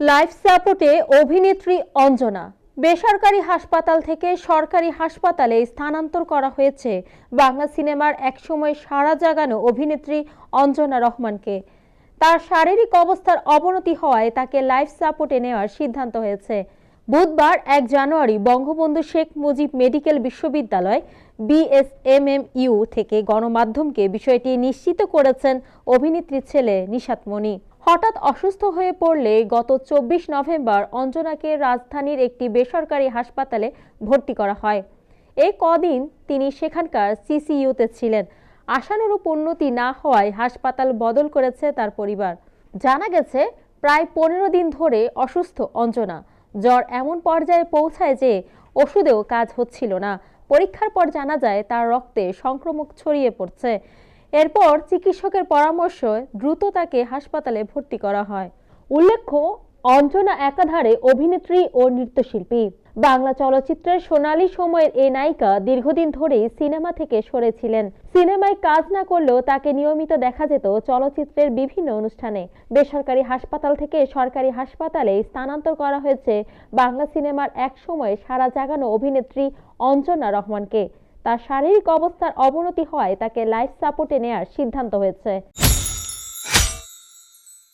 Life সাপোর্টে অভিনেত্রী অঞ্জনা। বেসরকারি হাসপাতাল থেকে সরকারি হাসপাতালে স্থানান্তর করা হয়েছে। বাংলা সিনেমার একসময় সারা জাগানো অভিনেত্রী অঞ্জনা রহমানকে। তার শারীরিক অবস্থার অবনতি হওয়ায় তাকে লাইফ সাপোর্টে নেওয়ার সিদ্ধান্ত হয়েছে। বুধবার এক জানুয়ারি বঙ্গবন্ধু শেখ মুজিব মেডিকেল বিশ্ববিদ্যালয়, বিএসএমএমইউ থেকে গণমাধ্যমকে বিষয়টি নিশ্চিত করেছেন অভিনেত্রীর ছেলে নিশাত হঠাৎ অসুস্থ হয়ে পড়লে গত চব্বিশ নভেম্বর অঞ্জনাকে রাজধানীর একটি বেসরকারি হাসপাতালে ভর্তি করা হয়। এই কদিন তিনি সেখানকার সিসিইউতে ছিলেন। আশানুরূপ উন্নতি না হওয়ায় হাসপাতাল বদল করেছে তার পরিবার। জানা গেছে, প্রায় পনেরো দিন ধরে অসুস্থ অঞ্জনা। জ্বর এমন পর্যায়ে পৌঁছায় যে ওষুধেও কাজ হচ্ছিল না। পরীক্ষার পর জানা যায়, তার রক্তে সংক্রমক ছড়িয়ে পড়ছে। এরপর চিকিৎসকের পরামর্শ দ্রুত তাকে হাসপাতালে ভর্তি করা হয়। উল্লেখ্য, অঞ্জনা একাধারে অভিনেত্রী ও নৃত্যশিল্পী। বাংলা চলচ্চিত্রের সোনালী সময়ের এই নায়িকা দীর্ঘদিন ধরেই সিনেমা থেকে সরেছিলেন। সিনেমায় কাজ না করলেও তাকে নিয়মিত দেখা যেত চলচ্চিত্রের বিভিন্ন অনুষ্ঠানে। বেসরকারি হাসপাতাল থেকে সরকারি হাসপাতালে স্থানান্তর করা হয়েছে বাংলা সিনেমার এক সময়ে সারা জাগানো অভিনেত্রী অঞ্জনা রহমানকে। তার শারীরিক অবস্থার অবনতি হওয়ায় তাকে লাইফ সাপোর্টে নেয়ার সিদ্ধান্ত হয়েছে।